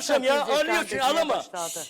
yapmışım ya? Ağlama. başladı.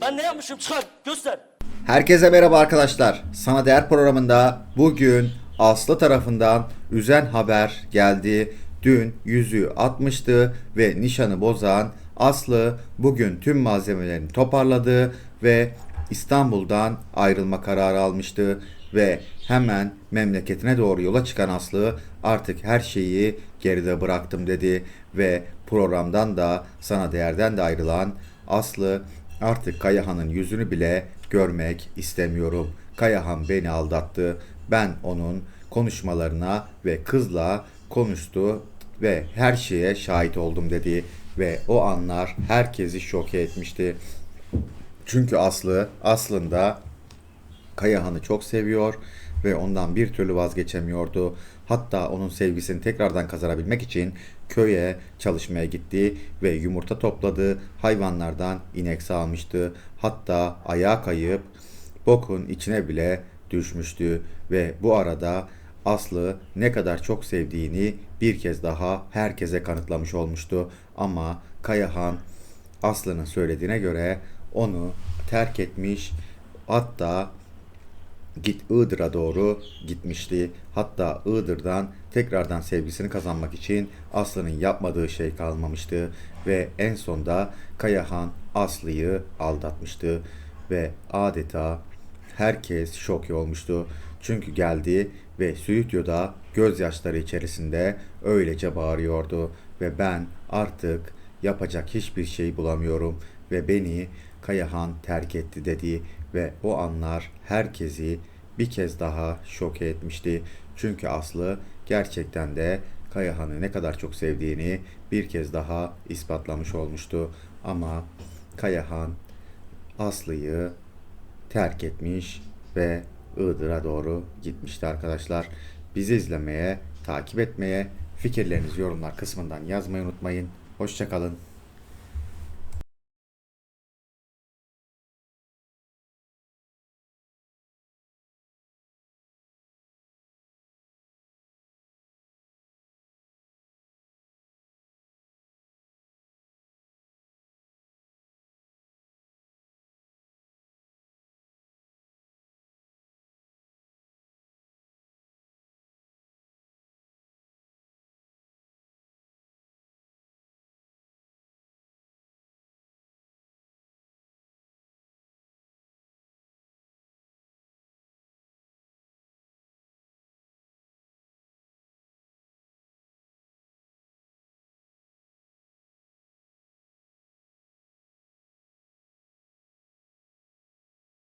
Ben ne yapmışım? Çıkar göster. Herkese merhaba arkadaşlar. Sana Değer programında bugün Aslı tarafından üzen haber geldi. Dün yüzüğü atmıştı ve nişanı bozan Aslı bugün tüm malzemelerini toparladı ve İstanbul'dan ayrılma kararı almıştı ve hemen memleketine doğru yola çıkan Aslı artık her şeyi geride bıraktım dedi ve programdan da sana değerden de ayrılan Aslı Artık Kayahan'ın yüzünü bile görmek istemiyorum. Kayahan beni aldattı. Ben onun konuşmalarına ve kızla konuştu ve her şeye şahit oldum dedi ve o anlar herkesi şoke etmişti. Çünkü Aslı aslında Kayahan'ı çok seviyor ve ondan bir türlü vazgeçemiyordu. Hatta onun sevgisini tekrardan kazanabilmek için köye çalışmaya gitti ve yumurta topladı. Hayvanlardan inek sağmıştı. Hatta ayağa kayıp bokun içine bile düşmüştü ve bu arada Aslı ne kadar çok sevdiğini bir kez daha herkese kanıtlamış olmuştu. Ama Kayahan Aslı'nın söylediğine göre onu terk etmiş hatta git Iğdır'a doğru gitmişti. Hatta Iğdır'dan tekrardan sevgisini kazanmak için Aslı'nın yapmadığı şey kalmamıştı ve en sonda Kayahan Aslı'yı aldatmıştı ve adeta herkes şok olmuştu. Çünkü geldi ve stüdyoda gözyaşları içerisinde öylece bağırıyordu ve ben artık yapacak hiçbir şey bulamıyorum ve beni Kayahan terk etti dedi ve o anlar herkesi bir kez daha şok etmişti. Çünkü Aslı gerçekten de Kayahan'ı ne kadar çok sevdiğini bir kez daha ispatlamış olmuştu. Ama Kayahan Aslı'yı terk etmiş ve Iğdır'a doğru gitmişti arkadaşlar. Bizi izlemeye, takip etmeye, fikirlerinizi yorumlar kısmından yazmayı unutmayın. Hoşçakalın.